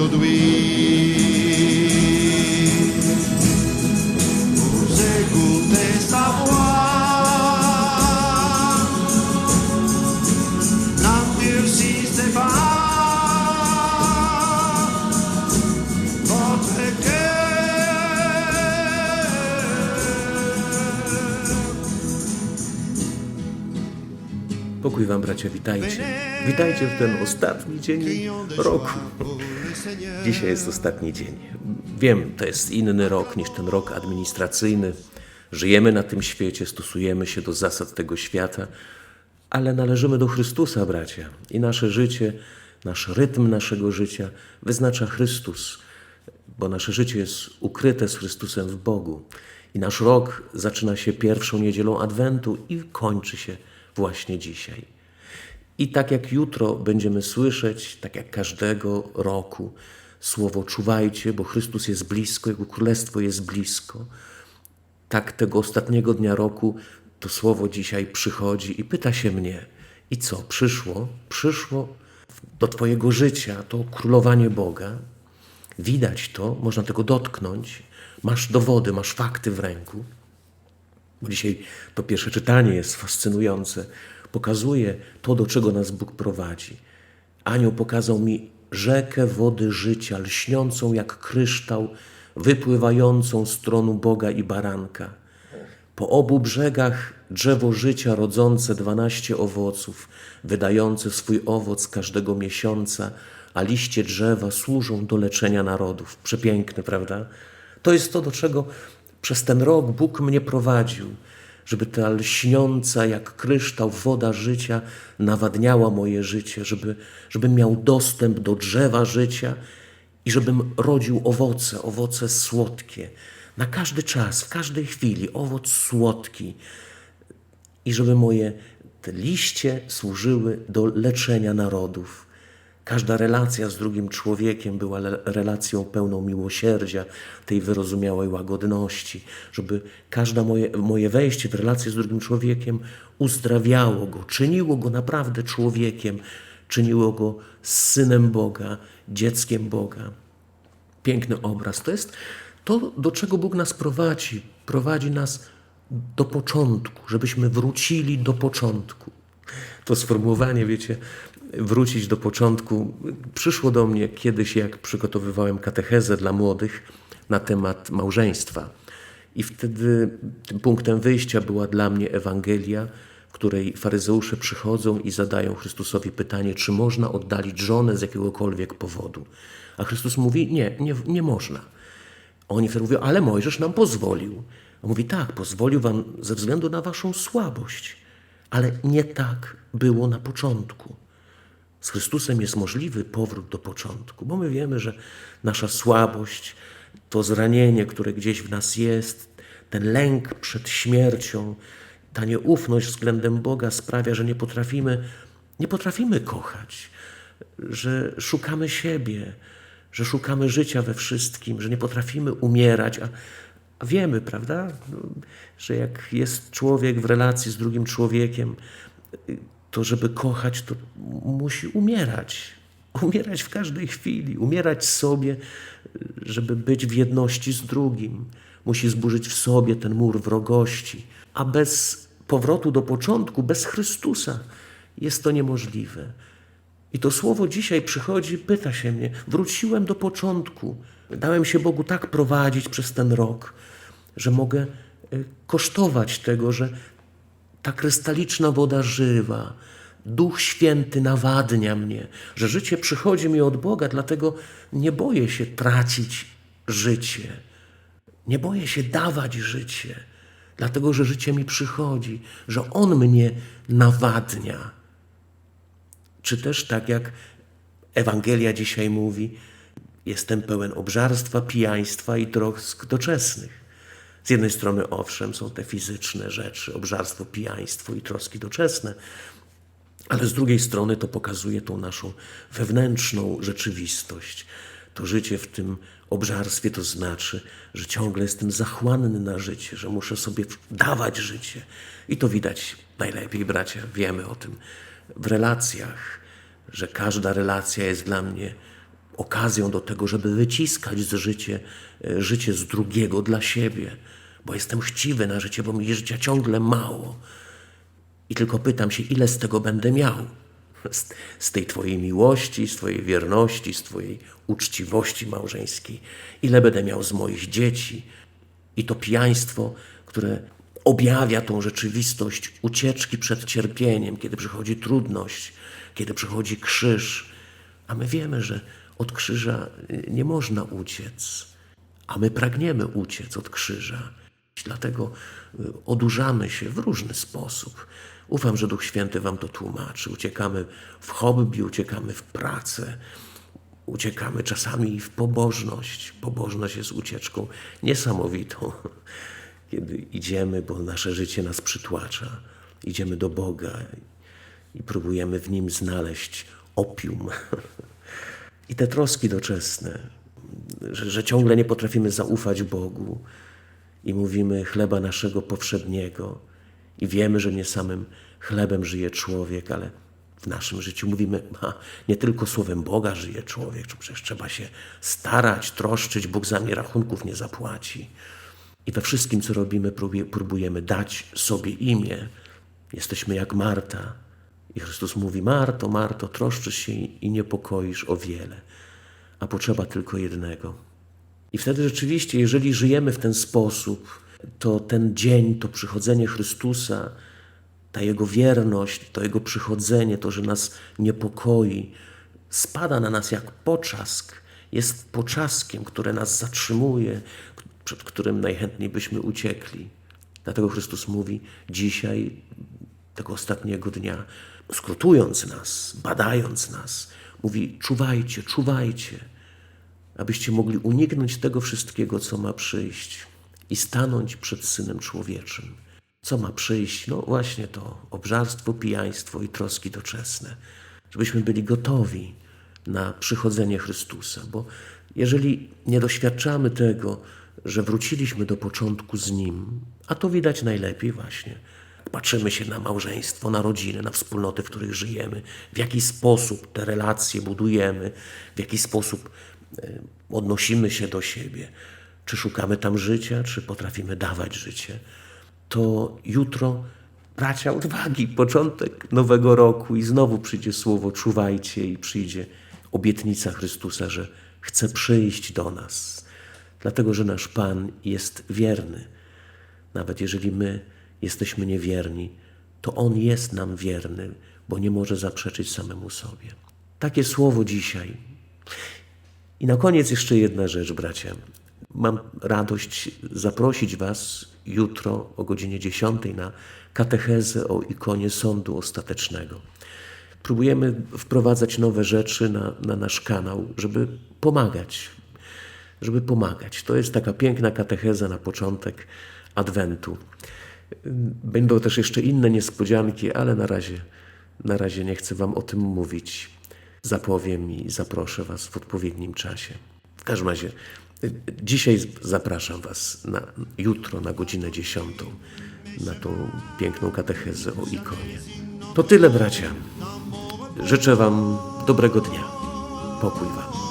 aujourd'hui. Vous écoutez sa voix, n'endurcissez pas votre cœur. Pokój Wam, bracia, witajcie. Witajcie w ten ostatni dzień roku. Dzisiaj jest ostatni dzień. Wiem, to jest inny rok niż ten rok administracyjny. Żyjemy na tym świecie, stosujemy się do zasad tego świata, ale należymy do Chrystusa, bracia. I nasze życie, nasz rytm naszego życia wyznacza Chrystus, bo nasze życie jest ukryte z Chrystusem w Bogu. I nasz rok zaczyna się pierwszą niedzielą Adwentu i kończy się właśnie dzisiaj. I tak jak jutro będziemy słyszeć, tak jak każdego roku, słowo czuwajcie, bo Chrystus jest blisko, Jego Królestwo jest blisko. Tak tego ostatniego dnia roku to słowo dzisiaj przychodzi i pyta się mnie, i co, przyszło? Przyszło do Twojego życia to królowanie Boga. Widać to, można tego dotknąć. Masz dowody, masz fakty w ręku. Bo dzisiaj to pierwsze czytanie jest fascynujące. Pokazuje to, do czego nas Bóg prowadzi. Anioł pokazał mi rzekę wody życia, lśniącą jak kryształ, wypływającą z tronu Boga i baranka. Po obu brzegach drzewo życia rodzące dwanaście owoców, wydające swój owoc każdego miesiąca, a liście drzewa służą do leczenia narodów. Przepiękne, prawda? To jest to, do czego przez ten rok Bóg mnie prowadził, żeby ta lśniąca jak kryształ woda życia nawadniała moje życie, żeby, żebym miał dostęp do drzewa życia i żebym rodził owoce, owoce słodkie. Na każdy czas, w każdej chwili owoc słodki i żeby moje te liście służyły do leczenia narodów. Każda relacja z drugim człowiekiem była relacją pełną miłosierdzia, tej wyrozumiałej łagodności, żeby każde moje, moje wejście w relację z drugim człowiekiem uzdrawiało go, czyniło go naprawdę człowiekiem, czyniło go synem Boga, dzieckiem Boga. Piękny obraz. To jest to, do czego Bóg nas prowadzi. Prowadzi nas do początku, żebyśmy wrócili do początku. To sformułowanie, wiecie, wrócić do początku, przyszło do mnie kiedyś, jak przygotowywałem katechezę dla młodych na temat małżeństwa. I wtedy punktem wyjścia była dla mnie Ewangelia, w której faryzeusze przychodzą i zadają Chrystusowi pytanie, czy można oddalić żonę z jakiegokolwiek powodu. A Chrystus mówi, nie, nie, nie można. Oni wtedy mówią, ale Mojżesz nam pozwolił. On mówi, tak, pozwolił wam ze względu na waszą słabość, ale nie tak było na początku. Z Chrystusem jest możliwy powrót do początku, bo my wiemy, że nasza słabość, to zranienie, które gdzieś w nas jest, ten lęk przed śmiercią, ta nieufność względem Boga sprawia, że nie potrafimy, nie potrafimy kochać, że szukamy siebie, że szukamy życia we wszystkim, że nie potrafimy umierać, a, a wiemy, prawda, że jak jest człowiek w relacji z drugim człowiekiem, to żeby kochać, to musi umierać. Umierać w każdej chwili, umierać sobie, żeby być w jedności z drugim. Musi zburzyć w sobie ten mur wrogości. A bez powrotu do początku, bez Chrystusa, jest to niemożliwe. I to słowo dzisiaj przychodzi, pyta się mnie, wróciłem do początku. Dałem się Bogu tak prowadzić przez ten rok, że mogę y, kosztować tego, że ta krystaliczna woda żywa, Duch Święty nawadnia mnie, że życie przychodzi mi od Boga, dlatego nie boję się tracić życie. Nie boję się dawać życie, dlatego że życie mi przychodzi, że On mnie nawadnia. Czy też tak jak Ewangelia dzisiaj mówi, jestem pełen obżarstwa, pijaństwa i trosk doczesnych. Z jednej strony, owszem, są te fizyczne rzeczy, obżarstwo, pijaństwo i troski doczesne, ale z drugiej strony to pokazuje tą naszą wewnętrzną rzeczywistość. To życie w tym obżarstwie to znaczy, że ciągle jestem zachłanny na życie, że muszę sobie dawać życie. I to widać najlepiej, bracia, wiemy o tym w relacjach, że każda relacja jest dla mnie okazją do tego, żeby wyciskać z życie, e, życie z drugiego dla siebie, bo jestem chciwy na życie, bo mi życia ciągle mało. I tylko pytam się, ile z tego będę miał? Z, z tej Twojej miłości, z Twojej wierności, z Twojej uczciwości małżeńskiej. Ile będę miał z moich dzieci? I to pijaństwo, które objawia tą rzeczywistość ucieczki przed cierpieniem, kiedy przychodzi trudność, kiedy przychodzi krzyż. A my wiemy, że od krzyża nie można uciec, a my pragniemy uciec od krzyża. Dlatego y, odurzamy się w różny sposób. Ufam, że Duch Święty Wam to tłumaczy. Uciekamy w hobby, uciekamy w pracę, uciekamy czasami w pobożność. Pobożność jest ucieczką niesamowitą, kiedy idziemy, bo nasze życie nas przytłacza. Idziemy do Boga i próbujemy w nim znaleźć opium. I te troski doczesne, że, że ciągle nie potrafimy zaufać Bogu i mówimy chleba naszego powszedniego i wiemy, że nie samym chlebem żyje człowiek, ale w naszym życiu mówimy, a nie tylko słowem Boga żyje człowiek, czy przecież trzeba się starać, troszczyć, Bóg za mnie rachunków nie zapłaci. I we wszystkim, co robimy, próbuje- próbujemy dać sobie imię. Jesteśmy jak Marta. I Chrystus mówi, Marto, Marto, troszczysz się i niepokoisz o wiele, a potrzeba tylko jednego. I wtedy rzeczywiście, jeżeli żyjemy w ten sposób, to ten dzień, to przychodzenie Chrystusa, ta Jego wierność, to Jego przychodzenie, to, że nas niepokoi, spada na nas jak poczask, jest poczaskiem, które nas zatrzymuje, przed którym najchętniej byśmy uciekli. Dlatego Chrystus mówi dzisiaj, tego ostatniego dnia, skrótując nas, badając nas, mówi: czuwajcie, czuwajcie, abyście mogli uniknąć tego wszystkiego, co ma przyjść i stanąć przed Synem Człowieczym. Co ma przyjść? No właśnie to obżarstwo, pijaństwo i troski doczesne. Żebyśmy byli gotowi na przychodzenie Chrystusa, bo jeżeli nie doświadczamy tego, że wróciliśmy do początku z Nim, a to widać najlepiej właśnie, patrzymy się na małżeństwo, na rodziny, na wspólnoty, w których żyjemy, w jaki sposób te relacje budujemy, w jaki sposób e, odnosimy się do siebie, czy szukamy tam życia, czy potrafimy dawać życie, to jutro bracia odwagi, początek nowego roku i znowu przyjdzie słowo czuwajcie i przyjdzie obietnica Chrystusa, że chce przyjść do nas, dlatego że nasz Pan jest wierny. Nawet jeżeli my jesteśmy niewierni, to On jest nam wierny, bo nie może zaprzeczyć samemu sobie. Takie słowo dzisiaj. I na koniec jeszcze jedna rzecz, bracia. Mam radość zaprosić Was jutro o godzinie 10 na katechezę o ikonie sądu ostatecznego. Próbujemy wprowadzać nowe rzeczy na, na nasz kanał, żeby pomagać, żeby pomagać. To jest taka piękna katecheza na początek Adwentu. Będą też jeszcze inne niespodzianki, ale na razie, na razie nie chcę Wam o tym mówić. Zapowiem i zaproszę Was w odpowiednim czasie. W każdym razie, y, dzisiaj zapraszam Was na jutro na godzinę 10 na tą piękną katechezę o ikonie. To tyle, bracia. Życzę Wam dobrego dnia. Pokój Wam.